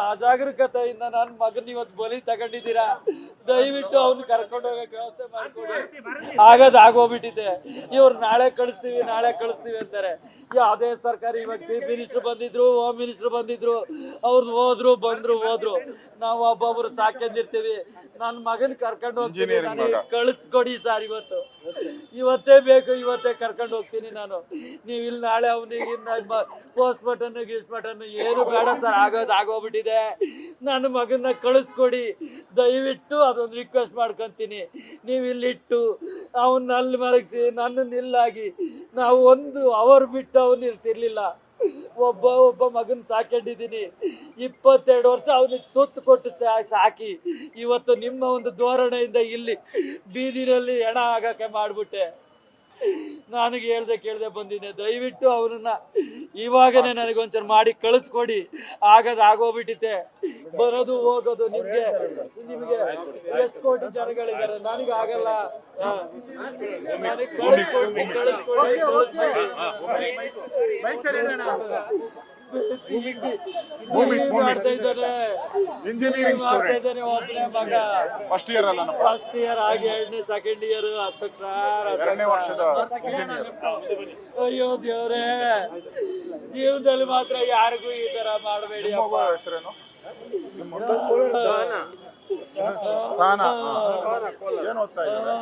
ನಾಗರಿಕತೆಯಿಂದ ನನ್ನ ಮಗನ ಇವತ್ತು ಬಲಿ ತಗೊಂಡಿದ್ದೀರಾ? ದಯವಿಟ್ಟು ಅವ್ನು ಕರ್ಕೊಂಡು ಹೋಗಕ್ಕೆ ವ್ಯವಸ್ಥೆ ಮಾಡ್ಕೊಡಿ. ಆಗದ್ ಆಗೋಗ್ಬಿಟ್ಟಿದೆ. ಇವ್ರು ನಾಳೆ ಕಳಿಸ್ತೀವಿ ನಾಳೆ ಕಳಿಸ್ತೀವಿ ಅಂತಾರೆ. ಯಾವುದೇ ಸರ್ಕಾರ ಇವಾಗ ಚೀಫ್ ಮಿನಿಸ್ಟರ್ ಬಂದಿದ್ರು ಹೋಮ್ ಮಿನಿಸ್ಟರ್ ಬಂದಿದ್ರು ಅವ್ರು ಹೋದ್ರು ಬಂದ್ರು ಹೋದ್ರು. ನಾವು ಒಬ್ಬೊಬ್ರು ಸಾಕೊಂಡಿರ್ತೀವಿ ನನ್ನ ಮಗನ್ ಕರ್ಕೊಂಡು ಹೋಗ್ತೀನಿ. ಕಳಿಸ್ಕೊಡಿ ಸರ್ ಇವತ್ತು. ಇವತ್ತೇ ಬೇಕು, ಇವತ್ತೇ ಕರ್ಕೊಂಡು ಹೋಗ್ತೀನಿ ನಾನು. ನೀವು ಇಲ್ಲಿ ನಾಳೆ ಅವನಿಗೆ ಪೋಸ್ಟ್ ಮಾರ್ಟನ್ನು ಗೀಸ್ ಮಾರ್ಟನ್ನು ಏನು ಬೇಡ ಸರ್ ಆಗೋದು ಆಗೋಗ್ಬಿಟ್ಟಿದೆ. ನನ್ನ ಮಗನ ಕಳಿಸ್ಕೊಡಿ. ದಯವಿಟ್ಟು ಅದೊಂದು ರಿಕ್ವೆಸ್ಟ್ ಮಾಡ್ಕೊಂತೀನಿ. ನೀವು ಇಲ್ಲಿಟ್ಟು ಅವನ್ನ ಅಲ್ಲಿ ಮರಗಿಸಿ ನನ್ನ ನಿಲ್ಲಾಗಿ ನಾವು ಒಂದು ಅವರ್ ಬಿಟ್ಟು ಅವನು ಇರ್ತಿರ್ಲಿಲ್ಲ. ಒಬ್ಬ ಒಬ್ಬ ಮಗನ್ ಸಾಕೊಂಡಿದ್ದೀನಿ. ಇಪ್ಪತ್ತೆರಡು ವರ್ಷ ಅವನಿಗೆ ತುತ್ತು ಕೊಟ್ಟು ಸಾಕಿ. ಇವತ್ತು ನಿಮ್ಮ ಒಂದು ಧೋರಣೆಯಿಂದ ಇಲ್ಲಿ ಬೀದಿನಲ್ಲಿ ಹೆಣ ಆಗಕ್ಕೆ ಮಾಡ್ಬಿಟ್ಟೆ. ನನಗೆ ಹೇಳ್ದೆ ಕೇಳ್ದೆ ಬಂದಿದ್ದೆ. ದಯವಿಟ್ಟು ಅವನನ್ನ ಇವಾಗನೇ ನನಗೆ ಒಂಚೂರು ಮಾಡಿ ಕಳಿಸ್ಕೊಡಿ. ಆಗದ್ ಆಗೋಗ್ಬಿಟ್ಟಿತ್ತೆ. ಬರೋದು, ಹೋಗೋದು ನಿಮ್ಗೆ. ನಿಮ್ಗೆ ಎಷ್ಟು ಕೋಟಿ ಜನಗಳಿದ್ದಾರೆ? ನನಗೆ ಆಗಲ್ಲ. ನನಗೆ ಕಳಿಸ್ಕೊಡಿ ಕಳಿಸ್ಕೊಡಿ ಇಂಜಿನಿಯರಿಂಗ್ ಫಸ್ಟ್ ಇಯರ್ ಅಲ್ಲ ಫಸ್ಟ್ ಇಯರ್ ಆಗಿ ಎರಡನೇ ಸೆಕೆಂಡ್ ಇಯರ್ ಎರಡನೇ ವರ್ಷದ ಅಯ್ಯೋ ದೇವ್ರೇ ಜೀವನದಲ್ಲಿ ಮಾತ್ರ ಯಾರಿಗೂ ಈ ತರ ಮಾಡಬೇಡಿ ಹೆಸರೇನು ನಿಮ್ಮ ಮಗು? ಸಾನಾ ಹಾ. ಏನ್ ಓದ್ತಾ ಇದ್ದಾರೆ